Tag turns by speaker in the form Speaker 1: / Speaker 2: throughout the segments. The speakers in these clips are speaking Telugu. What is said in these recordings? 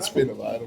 Speaker 1: Despenaram.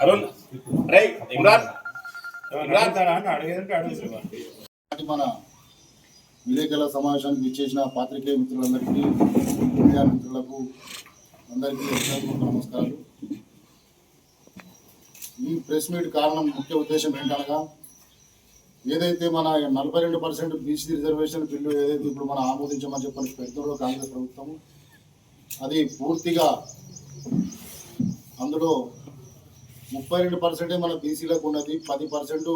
Speaker 1: అరుణ్ రే ఇమ్రాన్ ఇమ్రాన్ అడిగేదంటే
Speaker 2: మన విలేకరుల సమావేశానికి ఇచ్చేసిన పాత్రికేయ మిత్రులందరికీ మీడియా మిత్రులకు అందరికీ నమస్కారాలు. ఈ ప్రెస్ మీట్ కారణం ముఖ్య ఉద్దేశం ఏంటనగా ఏదైతే మన నలభై రెండు పర్సెంట్ బీసీ రిజర్వేషన్ బిల్లు ఏదైతే ఇప్పుడు మనం ఆమోదించమని చెప్పని పెడుతుందో కాంగ్రెస్ ప్రభుత్వం అది పూర్తిగా అందులో ముప్పై రెండు పర్సెంటే మన బీసీలకు ఉన్నది పది పర్సెంట్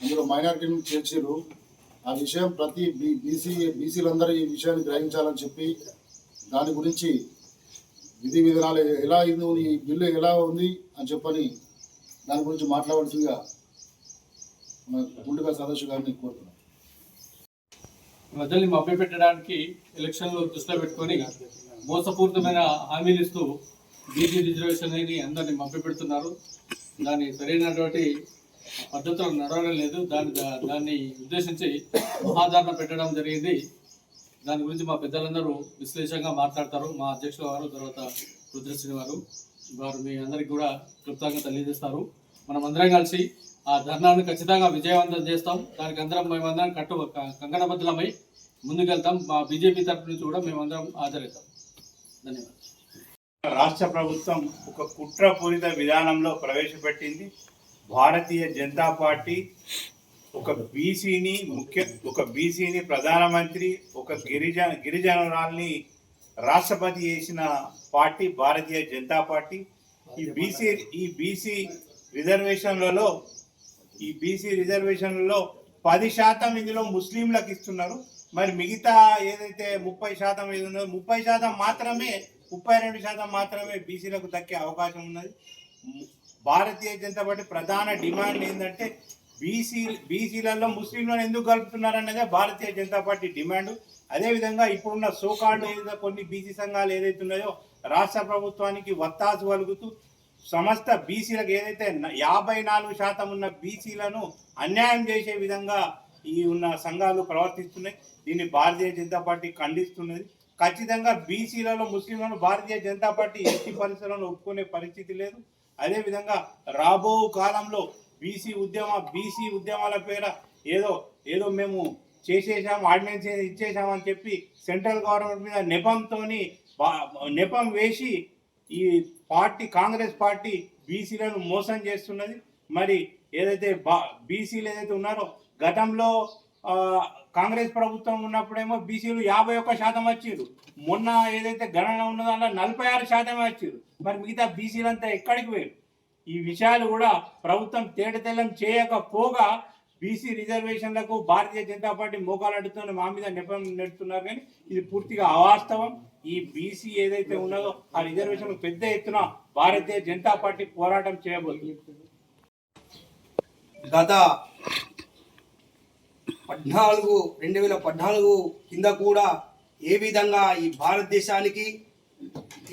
Speaker 2: అందులో మైనారిటీని చేర్చారు ఆ విషయం ప్రతి బీ- బీసీ బీసీలందరూ ఈ విషయాన్ని గ్రహించాలని చెప్పి దాని గురించి విధి విధానాలు ఎలా అయిందో ఈ బిల్లు ఎలా ఉంది అని చెప్పని దాని గురించి మాట్లాడవలసిందిగా గుండుగా సదస్సు గారిని కోరుతున్నాను
Speaker 3: ప్రజల్ని మభ్యపెట్టడానికి ఎలక్షన్లు దృష్టిలో పెట్టుకొని మోసపూరితమైన హామీలు ఇస్తూ బీసీ రిజర్వేషన్ అని అందరిని మభ్యపెడుతున్నారు దాని సరైనటువంటి పద్ధతులు నడవడం లేదు. దాని దాన్ని ఉద్దేశించి మహాధారణ పెట్టడం జరిగింది. దాని గురించి మా పెద్దలందరూ విశ్లేషంగా మాట్లాడతారు. మా అధ్యక్షుల వారు తర్వాత రుద్రశ్రీ వారు వారు మీ అందరికి కూడా క్లుప్తంగా తెలియజేస్తారు. మనం అందరం కలిసి ఆ ధర్నాను ఖచ్చితంగా విజయవంతం చేస్తాం. దానికి అందరం మేమందరం కట్టు క- కంకణబద్ధులమై ముందుకెళ్తాం. మా బీజేపీ తరఫు నుంచి కూడా మేమందరం హాజరవుతాం. ధన్యవాదాలు.
Speaker 1: రాష్ట్ర ప్రభుత్వం ఒక కుట్రపూరిత విధానంలో ప్రవేశపెట్టింది. భారతీయ జనతా పార్టీ ఒక బీసీని ముఖ్య ఒక బీసీని ప్రధానమంత్రి ఒక గిరిజన గిరిజనురాల్ని రాష్ట్రపతి చేసిన పార్టీ భారతీయ జనతా పార్టీ. ఈ బీసీ ఈ బీసీ రిజర్వేషన్లలో ఈ బీసీ రిజర్వేషన్లలో పది శాతం ఇందులో ముస్లింలకు ఇస్తున్నారు. మరి మిగతా ఏదైతే ముప్పై శాతం ఏది ఉన్నదో ముప్పై శాతం మాత్రమే ముప్పై రెండు శాతం మాత్రమే బీసీలకు దక్కే అవకాశం ఉన్నది. భారతీయ జనతా పార్టీ ప్రధాన డిమాండ్ ఏంటంటే బీసీ బీసీలలో ముస్లింలను ఎందుకు కలుపుతున్నారన్నదే భారతీయ జనతా పార్టీ డిమాండ్. అదేవిధంగా ఇప్పుడున్న సోకాళ్ళు ఏదైతే కొన్ని బీసీ సంఘాలు ఏదైతే ఉన్నాయో రాష్ట్ర ప్రభుత్వానికి వత్తాసు కలుగుతూ సమస్త బీసీలకు ఏదైతే యాభై నాలుగు శాతం ఉన్న బీసీలను అన్యాయం చేసే విధంగా ఈ ఉన్న సంఘాలు ప్రవర్తిస్తున్నాయి. దీన్ని భారతీయ జనతా పార్టీ ఖండిస్తున్నది. ఖచ్చితంగా బీసీలలో ముస్లింలను భారతీయ జనతా పార్టీ ఎట్టి పరిస్థితులను ఒప్పుకునే పరిస్థితి లేదు. అదేవిధంగా రాబో కాలంలో బీసీ ఉద్యమ బీసీ ఉద్యమాల పేర ఏదో ఏదో మేము చేసేసాం ఆర్డినెన్స్ ఇచ్చేసామని చెప్పి సెంట్రల్ గవర్నమెంట్ మీద నెపంతోని నెపం వేసి ఈ పార్టీ కాంగ్రెస్ పార్టీ బీసీలను మోసం చేస్తున్నది. మరి ఏదైతే బా బీసీలు ఏదైతే ఉన్నారో గతంలో కాంగ్రెస్ ప్రభుత్వం ఉన్నప్పుడేమో బీసీలు యాభై ఒక్క శాతం వచ్చారు. మొన్న ఏదైతే గణన ఉన్నదో అలా నలభై ఆరు శాతమే వచ్చారు. మరి మిగతా బీసీలంతా ఎక్కడికి పోయారు? ఈ విషయాలు కూడా ప్రభుత్వం తేటతెల్లం చేయకపోగా బీసీ రిజర్వేషన్లకు భారతీయ జనతా పార్టీ మోకాలడ్డుతున్న మా మీద నెపం నెడుతున్నారు కానీ ఇది పూర్తిగా అవాస్తవం. ఈ బీసీ ఏదైతే ఉన్నదో ఆ రిజర్వేషన్ పెద్ద ఎత్తున భారతీయ జనతా పార్టీ పోరాటం చేయబోతుంది.
Speaker 4: గత పద్నాలుగు రెండు వేల పద్నాలుగు కింద కూడా ఏ విధంగా ఈ భారతదేశానికి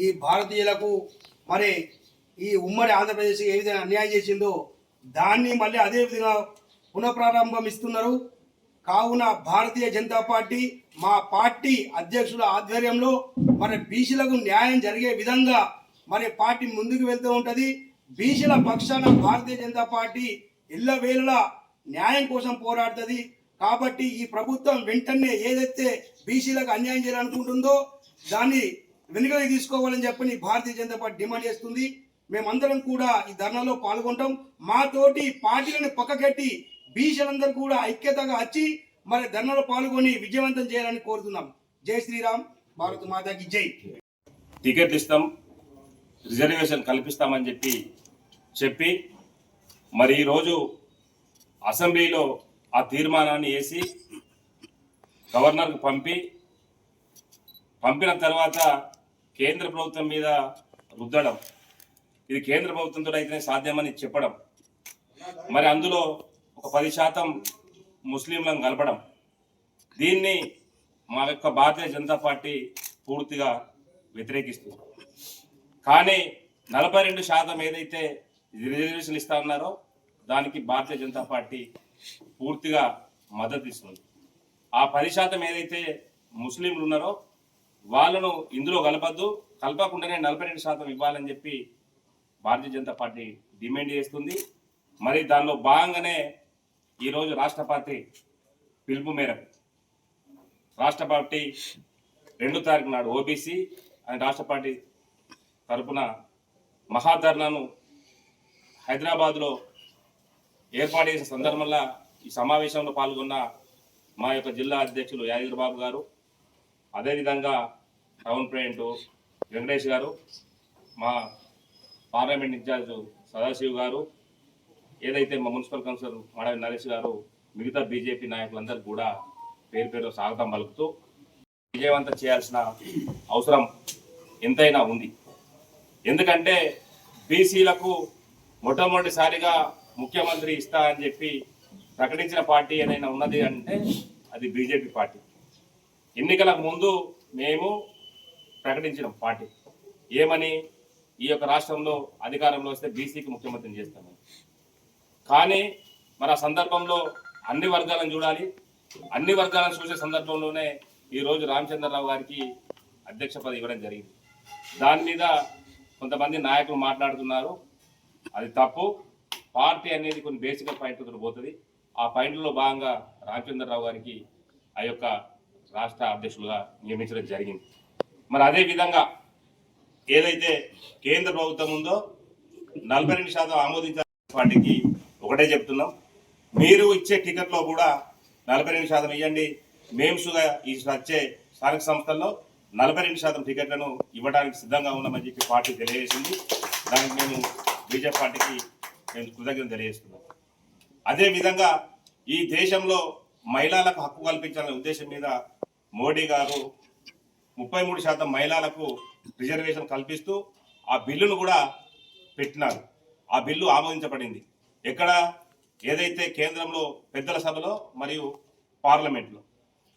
Speaker 4: ఈ భారతీయులకు మరి ఈ ఉమ్మడి ఆంధ్రప్రదేశ్ ఏ విధంగా అన్యాయం చేసిందో దాన్ని మళ్ళీ అదే విధంగా పునఃప్రారంభం ఇస్తున్నారు. కావున భారతీయ జనతా పార్టీ మా పార్టీ అధ్యక్షుల ఆధ్వర్యంలో మరి బీసీలకు న్యాయం జరిగే విధంగా మరి పార్టీ ముందుకు వెళ్తూ ఉంటుంది. బీసీల పక్షాన భారతీయ జనతా పార్టీ ఇళ్ళవేళలా న్యాయం కోసం పోరాడుతుంది. కాబట్టి ఈ ప్రభుత్వం వెంటనే ఏదైతే బీసీలకు అన్యాయం చేయాలనుకుంటుందో దాన్ని వెనుకకి తీసుకోవాలని చెప్పని భారతీయ జనతా పార్టీ డిమాండ్ చేస్తుంది. మేమందరం కూడా ఈ ధర్నాలో పాల్గొంటాం. మాతోటి పార్టీలను పక్కకెట్టి బీసీలందరూ కూడా ఐక్యతగా వచ్చి మరి ధర్నాలో పాల్గొని విజయవంతం చేయాలని కోరుతున్నాం. జై శ్రీరామ్. భారత్ మాతాకి జై.
Speaker 5: టికెట్ ఇస్తాం. రిజర్వేషన్ కల్పిస్తామని చెప్పి చెప్పి మరి ఈరోజు అసెంబ్లీలో ఆ తీర్మానాన్ని వేసి గవర్నర్కు పంపి పంపిన తర్వాత కేంద్ర ప్రభుత్వం మీద రుద్దడం. ఇది కేంద్ర ప్రభుత్వంతో అయితేనే సాధ్యమని చెప్పడం. మరి అందులో ఒక పది శాతం ముస్లింలను కలపడం. దీన్ని మా యొక్క భారతీయ జనతా పార్టీ పూర్తిగా వ్యతిరేకిస్తుంది. కానీ నలభై రెండు శాతం ఏదైతే రిజర్వేషన్ ఇస్తా ఉన్నారో దానికి భారతీయ జనతా పార్టీ పూర్తిగా మద్దతు ఇస్తుంది. ఆ పది శాతం ఏదైతే ముస్లింలు ఉన్నారో వాళ్ళను ఇందులో కలపద్దు. కలపకుండానే నలభై రెండు శాతం ఇవ్వాలని చెప్పి భారతీయ జనతా పార్టీ డిమాండ్ చేస్తుంది. మరి దానిలో భాగంగానే ఈరోజు రాష్ట్ర పార్టీ పిలుపు మేరకు రాష్ట్ర పార్టీ రెండు తారీఖు నాడు ఓబీసీ అండ్ రాష్ట్ర పార్టీ తరపున మహాధర్నాను హైదరాబాద్లో ఏర్పాటు చేసిన సందర్భంలో ఈ సమావేశంలో పాల్గొన్న మా యొక్క జిల్లా అధ్యక్షులు యాదగిరి బాబు గారు అదేవిధంగా టౌన్ ప్రెసిడెంట్ వెంకటేష్ గారు మా పార్లమెంట్ ఇన్ఛార్జ్ సదాశివ్ గారు ఏదైతే మా మున్సిపల్ కౌన్సిలర్ మాడవి నరేష్ గారు మిగతా బీజేపీ నాయకులందరూ కూడా పేరు పేరు స్వాగతం పలుకుతూ విజయవంతం చేయాల్సిన అవసరం ఎంతైనా ఉంది. ఎందుకంటే బీసీలకు మొట్టమొదటిసారిగా ముఖ్యమంత్రి ఇస్తా అని చెప్పి ప్రకటించిన పార్టీ ఏదైనా ఉన్నది అంటే అది బీజేపీ పార్టీ. ఎన్నికలకు ముందు మేము ప్రకటించిన పార్టీ. ఏమని? ఈ యొక్క రాష్ట్రంలో అధికారంలో వస్తే బీసీకి ముఖ్యమంత్రిని చేస్తామని కానీ మన సందర్భంలో అన్ని వర్గాలను చూడాలి. అన్ని వర్గాలను చూసే సందర్భంలోనే ఈరోజు రామచంద్రరావు గారికి అధ్యక్ష పదవి ఇవ్వడం జరిగింది. దాని మీద కొంతమంది నాయకులు మాట్లాడుతున్నారు. అది తప్పు. పార్టీ అనేది కొన్ని బేసిక్ పాయింట్లతో పోతుంది. ఆ పాయింట్లలో భాగంగా రామచంద్రరావు గారికి ఆ యొక్క రాష్ట్ర అధ్యక్షులుగా నియమించడం జరిగింది. మరి అదే విధంగా ఏదైతే కేంద్ర ప్రభుత్వం ఉందో నలభై రెండు శాతం ఆమోదించాలి పార్టీకి ఒకటే చెప్తున్నాం. మీరు ఇచ్చే టికెట్లో కూడా నలభై రెండు శాతం ఇవ్వండి మేమ్స్గా ఈ వచ్చే స్థానిక సంస్థల్లో నలభై రెండు శాతం టికెట్లను ఇవ్వడానికి సిద్ధంగా ఉన్నామని చెప్పి పార్టీ తెలియజేసింది. దానికి మేము బీజేపీ పార్టీకి మేము కృతజ్ఞత తెలియజేస్తున్నాం. అదేవిధంగా ఈ దేశంలో మహిళలకు హక్కు కల్పించాలనే ఉద్దేశం మీద మోడీ గారు ముప్పై మూడు శాతం మహిళలకు రిజర్వేషన్ కల్పిస్తూ ఆ బిల్లును కూడా పెట్టినారు. ఆ బిల్లు ఆమోదించబడింది. ఎక్కడ? ఏదైతే కేంద్రంలో పెద్దల సభలో మరియు పార్లమెంట్లో.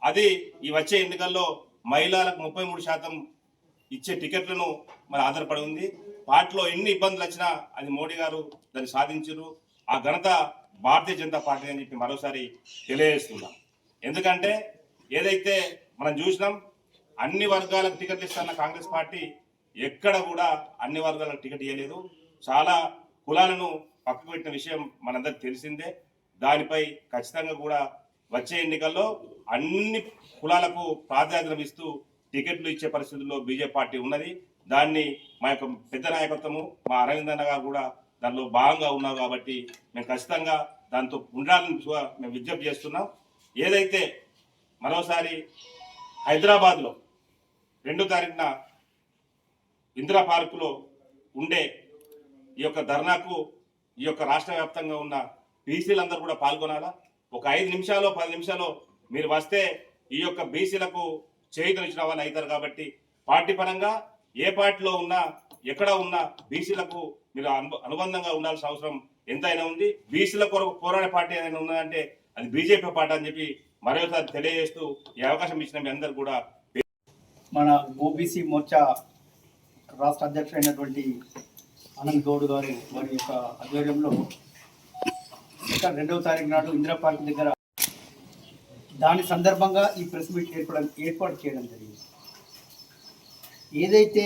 Speaker 5: అది ఈ వచ్చే ఎన్నికల్లో మహిళలకు ముప్పై మూడు శాతం ఇచ్చే టికెట్లను మరి ఆధారపడి ఉంది. వాటిలో ఎన్ని ఇబ్బందులు వచ్చినా అది మోడీ గారు దాన్ని సాధించరు. ఆ ఘనత భారతీయ జనతా పార్టీ అని చెప్పి మరోసారి తెలియజేస్తున్నాం. ఎందుకంటే ఏదైతే మనం చూసినాం అన్ని వర్గాలకు టికెట్లు ఇస్తున్న కాంగ్రెస్ పార్టీ ఎక్కడ కూడా అన్ని వర్గాలకు టికెట్ ఇవ్వలేదు చాలా కులాలను పక్కకు పెట్టిన విషయం మనందరికి తెలిసిందే. దానిపై ఖచ్చితంగా కూడా వచ్చే ఎన్నికల్లో అన్ని కులాలకు ప్రాధాన్యత ఇస్తూ టికెట్లు ఇచ్చే పరిస్థితుల్లో బీజేపీ పార్టీ ఉన్నది. దాన్ని మా యొక్క పెద్ద నాయకత్వము మా అరవింద్ కూడా దానిలో భాగంగా ఉన్నావు కాబట్టి మేము ఖచ్చితంగా దాంతో ఉండాలని మేము విజ్ఞప్తి చేస్తున్నాం. ఏదైతే మరోసారి హైదరాబాద్లో రెండో తారీఖున ఇందిరా పార్కులో ఉండే ఈ యొక్క ధర్నాకు ఈ యొక్క రాష్ట్ర వ్యాప్తంగా ఉన్న బీసీలందరూ కూడా పాల్గొనాలా? ఒక ఐదు నిమిషాలు పది నిమిషాలు మీరు వస్తే ఈ యొక్క బీసీలకు చేయుతనిచ్చిన వాళ్ళు అవుతారు కాబట్టి పార్టీ పరంగా ఏ పార్టీలో ఉన్నా ఎక్కడ ఉన్నా బీసీలకు మీరు అను అనుబంధంగా ఉండాల్సిన అవసరం ఎంతైనా ఉంది. బీసీల కొరకు పోరాడే పార్టీ ఏదైనా ఉన్నదంటే అది బీజేపీ పార్టీ అని చెప్పి మరోసారి తెలియజేస్తూ ఈ అవకాశం ఇచ్చిన మీ అందరు కూడా
Speaker 6: మన ఓబీసీ మోర్చా రాష్ట్ర అధ్యక్షుడైనటువంటి ఆనంద్ గౌడ్ గారు వారి యొక్క ఆధ్వర్యంలో ఇంకా రెండవ తారీఖు నాడు ఇందిరా పార్క్ దగ్గర దాని సందర్భంగా ఈ ప్రెస్ మీట్ ఏర్పడ ఏర్పాటు చేయడం జరిగింది. ఏదైతే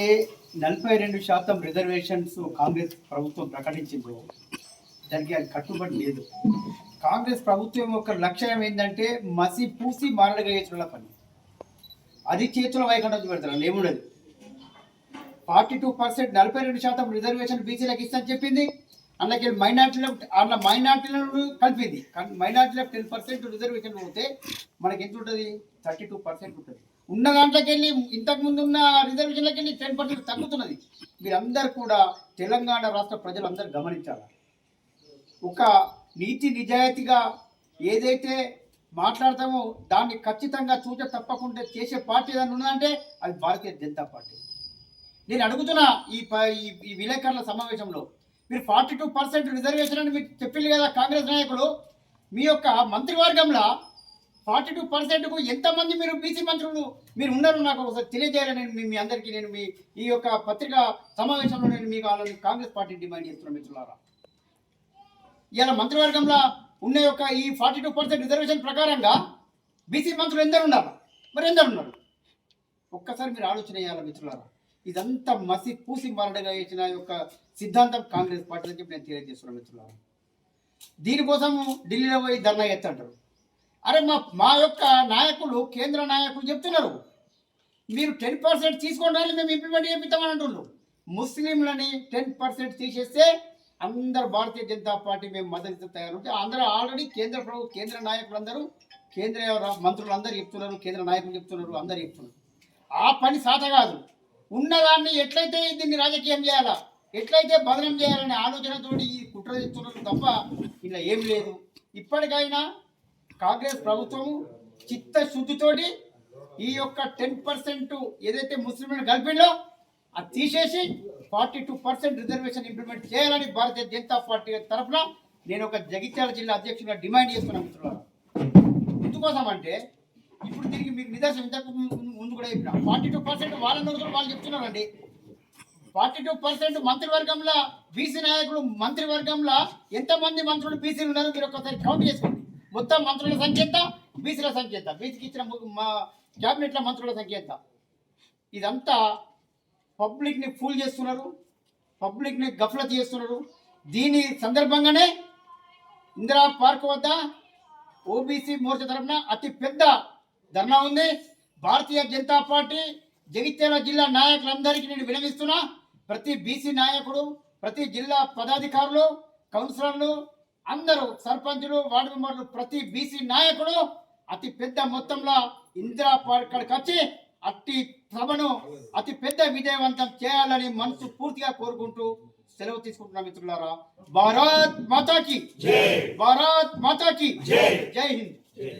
Speaker 6: నలభై రెండు శాతం రిజర్వేషన్స్ కాంగ్రెస్ ప్రభుత్వం ప్రకటించిందో దానికి అది కట్టుబడి లేదు. కాంగ్రెస్ ప్రభుత్వం యొక్క లక్ష్యం ఏంటంటే మసి పూసి మారడుగా వేసిన పని. అది చేతుల వైకుండా పెడతారు ఏముండదు. ఫార్టీ టూ పర్సెంట్ నలభై రెండు శాతం రిజర్వేషన్ బీసీలకు ఇస్తాను చెప్పింది. అందులోకి మైనార్టీలకు అట్లా మైనార్టీలను కలిపింది. మైనార్టీలకు టెన్ పర్సెంట్ రిజర్వేషన్ పోతే మనకి ఎంత ఉంటుంది? థర్టీ టూ పర్సెంట్ ఉంటుంది. ఉన్న దాంట్లోకి వెళ్ళి ఇంతకు ముందు ఉన్న రిజర్వేషన్లకి వెళ్ళి టెన్ పర్సెంట్ తగ్గుతున్నది. మీరందరూ కూడా తెలంగాణ రాష్ట్ర ప్రజలందరూ గమనించాలి? ఒక నీతి నిజాయితీగా ఏదైతే మాట్లాడతామో దాన్ని ఖచ్చితంగా చూచ తప్పకుండా చేసే పార్టీ ఏదైనా ఉన్నదంటే అది భారతీయ జనతా పార్టీ. నేను అడుగుతున్న ఈ ప- ఈ- ఈ విలేకరుల సమావేశంలో మీరు ఫార్టీ టూ పర్సెంట్ రిజర్వేషన్ అని మీకు చెప్పింది కదా కాంగ్రెస్ నాయకులు మీ యొక్క మంత్రివర్గంలో ఫార్టీ టూ పర్సెంట్కు ఎంతమంది మీరు బీసీ మంత్రులు మీరు ఉన్నారు నాకు ఒకసారి తెలియజేయాలని నేను మీ- అందరికీ నేను మీ ఈ యొక్క పత్రికా సమావేశంలో నేను మీకు వాళ్ళని కాంగ్రెస్ పార్టీ డిమాండ్ చేస్తున్నాను మిత్రులారా. ఇలా మంత్రివర్గంలో ఉన్న యొక్క ఈ ఫార్టీ టూ పర్సెంట్ రిజర్వేషన్ ప్రకారంగా బీసీ మంత్రులు ఎందరు ఉన్నారు? మరి ఎందరు ఉన్నారు? ఒక్కసారి మీరు ఆలోచన చేయాలి మిత్రులారా? ఇదంతా మసి పూసి మరడగా ఇచ్చిన యొక్క సిద్ధాంతం కాంగ్రెస్ పార్టీ అని చెప్పి నేను తెలియజేస్తున్నాను మిత్రులారా. దీనికోసం ఢిల్లీలో పోయి ధర్నా ఎత్తంటారు అరే మా మా యొక్క నాయకులు కేంద్ర నాయకులు చెప్తున్నారు. మీరు టెన్ పర్సెంట్ తీసుకోండి మేము ఇంప్లిమెంట్ చేపిస్తామని అంటున్నారు. ముస్లింలని టెన్ పర్సెంట్ తీసేస్తే అందరు భారతీయ జనతా పార్టీ మేము మద్దతు తయారు అందరూ ఆల్రెడీ కేంద్ర ప్రభు కేంద్ర నాయకులందరూ కేంద్ర మంత్రులు అందరూ చెప్తున్నారు కేంద్ర నాయకులు చెప్తున్నారు అందరు చెప్తున్నారు. ఆ పని సాధ కాదు. ఉన్నదాన్ని ఎట్లయితే దీన్ని రాజకీయం చేయాలా ఎట్లయితే బదనం చేయాలనే ఆలోచనతోటి ఈ కుట్ర చేస్తున్నారు తప్ప ఇలా ఏం లేదు. ఇప్పటికైనా కాంగ్రెస్ ప్రభుత్వం చిత్తశుద్ధితోటి ఈ యొక్క టెన్ పర్సెంట్ ఏదైతే ముస్లింలను కలిపిండో అది తీసేసి forty two percent reservation implement చేయాలని భారతీయ జనతా పార్టీ తరఫున నేను ఒక జగిత్యాల జిల్లా అధ్యక్షుడిగా డిమాండ్ చేస్తున్నాను మిత్రులారా. ఎందుకోసం అంటే ఇప్పుడు దీనికి మీకు నిదర్శనం ఇంతకు ముందు ముందు కూడా చెప్పిన ఫార్టీ టూ పర్సెంట్ వాళ్ళ వాళ్ళు చెప్తున్నారండి. ఫార్టీ టూ పర్సెంట్ మంత్రివర్గంలో బీసీ నాయకులు మంత్రివర్గంలో ఎంతమంది మంత్రులు బీసీలు ఉన్నారో మీరు ఒక్కసారి కౌంట్ చేసుకోండి. మొత్తం మంత్రుల సంఖ్య ఎంత? బీసీల సంఖ్య ఎంత? బీసీకి ఇచ్చిన మా క్యాబినెట్ల మంత్రుల సంఖ్య ఎంత? ఇదంతా పబ్లిక్ని ఫూల్ చేస్తున్నారు. పబ్లిక్ని గఫలత్ చేస్తున్నారు. దీని సందర్భంగానే ఇందిరా పార్క్ వద్ద ఓబీసీ మోర్చా తరఫున అతి పెద్ద ధర్నా ఉంది. భారతీయ జనతా పార్టీ జగిత్యాల జిల్లా నాయకులందరికీ నేను వినవిస్తున్నా ప్రతి బీసీ నాయకుడు ప్రతి జిల్లా పదాధికారులు కౌన్సిలర్లు అందరూ సర్పంచులు వార్డు మెంబర్లు ప్రతి బీసీ నాయకుడు అతి పెద్ద మొత్తంలో ఇందిరా పార్క్ కాడికి వచ్చి అట్టి సభను అతి పెద్ద విజయవంతం చేయాలని మనసు పూర్తిగా కోరుకుంటూ సెలవు తీసుకుంటున్నా మిత్రులారా. భారత్ మాతాకి. భారత్ మాతాకి. జై. హింద్.